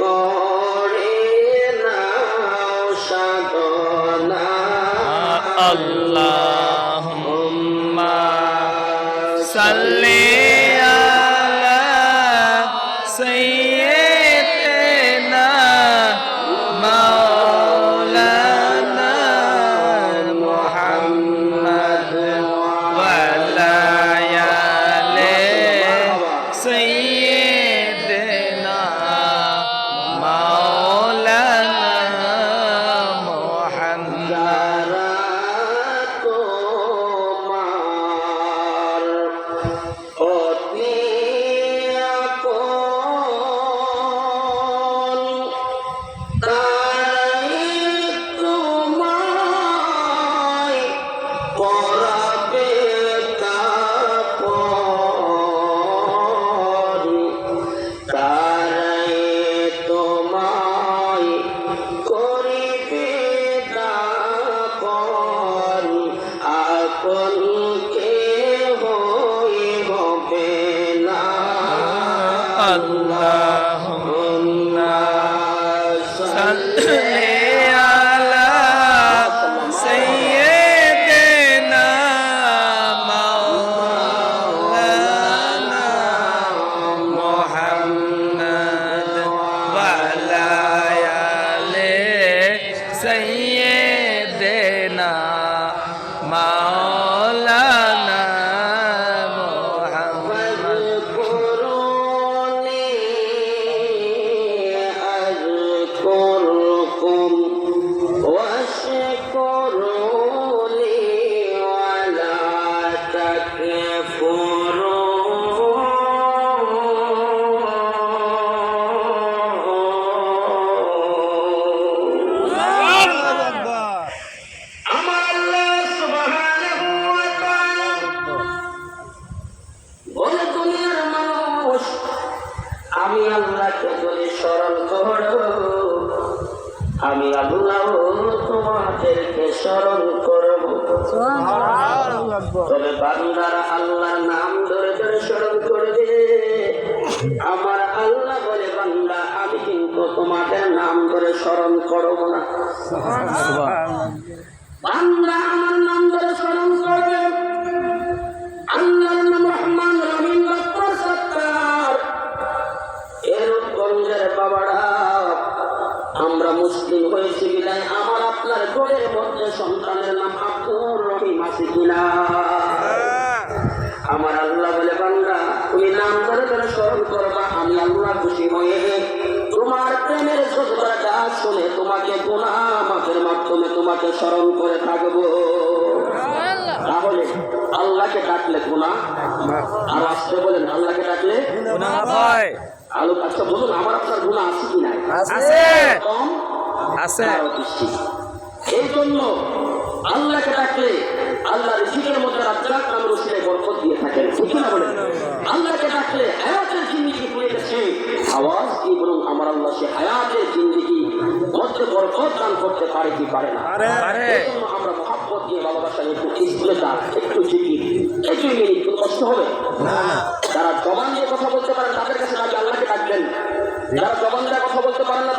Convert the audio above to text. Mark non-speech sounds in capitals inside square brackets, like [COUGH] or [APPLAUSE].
করে নাও সাধনা। আল্লাহুম্মা সাল্লি Ah. [COUGHS] সাল্লি আমি আল্লাহকে যদি স্মরণ করো আমি আল্লাহ তোমাদেরকে স্মরণ করব। তবে বান্দারা আল্লাহর নাম ধরে ধরে স্মরণ করবে। আমার আল্লাহ বলে বান্দা আমি কিন্তু তোমাদের নাম ধরে স্মরণ করব না। আমরা মুসলিম হয়েছি বিদায় আমার আপনার ঘরের মধ্যে সন্তানের নাম আব্দুর রহিম আছে কিনা? আমার আল্লাহ বলে বান্দা তুমি নাম ধরে ধরে স্মরণ করবা আমি আল্লাহ খুশি হয়ে তোমার প্রেমের ছোটটা শুনে তোমাকে গুণা মাফের মাধ্যমে তোমাকে স্মরণ করে থাকব। তাহলে আল্লাহকে ডাকলে গুণা আর আসতে বলেন আল্লাহকে ডাকলে হয় আলো আচ্ছা বলুন আমার আপনার গুণা আছে কি নাই? আছে। কম আছে। এই জন্য আল্লাহকে ডাকলে আল্লাহ রিজিকের মধ্যে রাজ্জাক নাম রসিলে বরকত দিয়ে থাকেন। ঠিক না বলেন? আল্লাহকে ডাকলে হায়াতের জিন্দিগি পুড়ে গেছে। আওয়াজ কি বলুন? আমার আল্লাহ সে হায়াতের জিন্দিগি মধ্যে বরকত দান করতে পারে কি পারে না? পারে। এই জন্য আমরা মহাব্বত দিয়ে ভালোবাসা একটু স্কুলে একটু জিকি একটু মিনিট কষ্ট হবে? যারা জবান দিয়ে কথা বলতে পারেন, তাদের কাছে আল্লাহকে ডাকবেন। যারা জবান দিয়ে কথা বলতে পারেন না